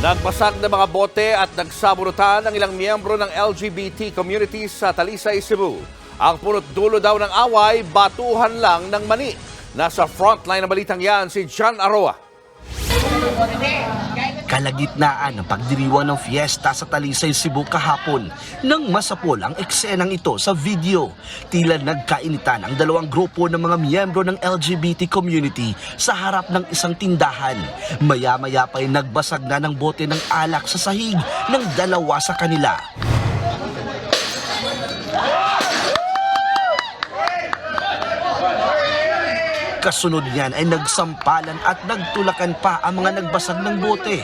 Nagpasag ng mga bote at nagsabunutan ang ilang miyembro ng LGBT community sa Talisay, Cebu. Ang punot dulo daw ng away, batuhan lang ng mani. Nasa frontline ng balitang yan si John Aroa. Kalagitnaan ng pagdiriwang ng fiesta sa Talisay, Cebu kahapon nang masapol ang eksenang ito sa video. Tila nagkainitan ang dalawang grupo ng mga miyembro ng LGBT community sa harap ng isang tindahan. Maya-maya pa'y nagbasag na ng bote ng alak sa sahig ng dalawa sa kanila. Kasunod niyan ay nagsampalan at nagtulakan pa ang mga nagbasag ng bote.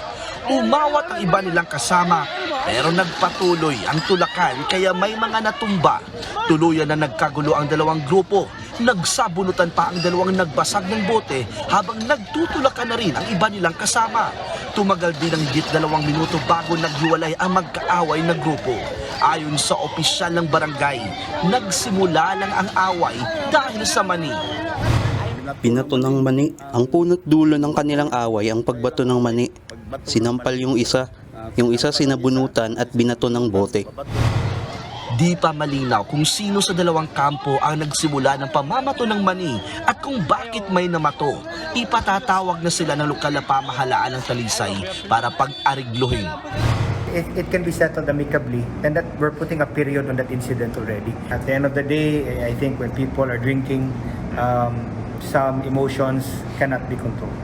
Umawat ang iba nilang kasama pero nagpatuloy ang tulakan kaya may mga natumba. Tuluyan na nagkagulo ang dalawang grupo. Nagsabunutan pa ang dalawang nagbasag ng bote habang nagtutulakan na rin ang iba nilang kasama. Tumagal din ng higit dalawang minuto bago naghiwalay ang magkaaway na grupo. Ayon sa opisyal ng barangay, nagsimula lang ang away dahil sa mani. Binato ng mani. Ang punot dulo ng kanilang away ang pagbato ng mani. Sinampal yung isa. Yung isa sinabunutan at binato ng bote. Di pa malinaw kung sino sa dalawang kampo ang nagsimula ng pamamato ng mani at kung bakit may namato. Ipatatawag na sila ng lokal na pamahalaan ng Talisay para pag-arigluhin. it, it can be settled amicably and that we're putting a period on that incident already. At the end of the day, I think when people are drinking, um, some emotions cannot be controlled.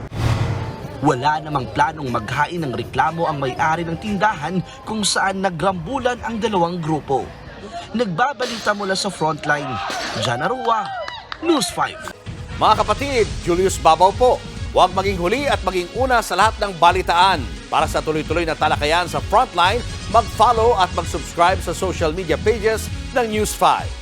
Wala namang planong maghain ng reklamo ang may-ari ng tindahan kung saan nagrambulan ang dalawang grupo. Nagbabalita mula sa frontline, Jana Rua, News 5. Mga kapatid, Julius Babaw po. Huwag maging huli at maging una sa lahat ng balitaan. Para sa tuloy-tuloy na talakayan sa Frontline, mag-follow at mag-subscribe sa social media pages ng News 5.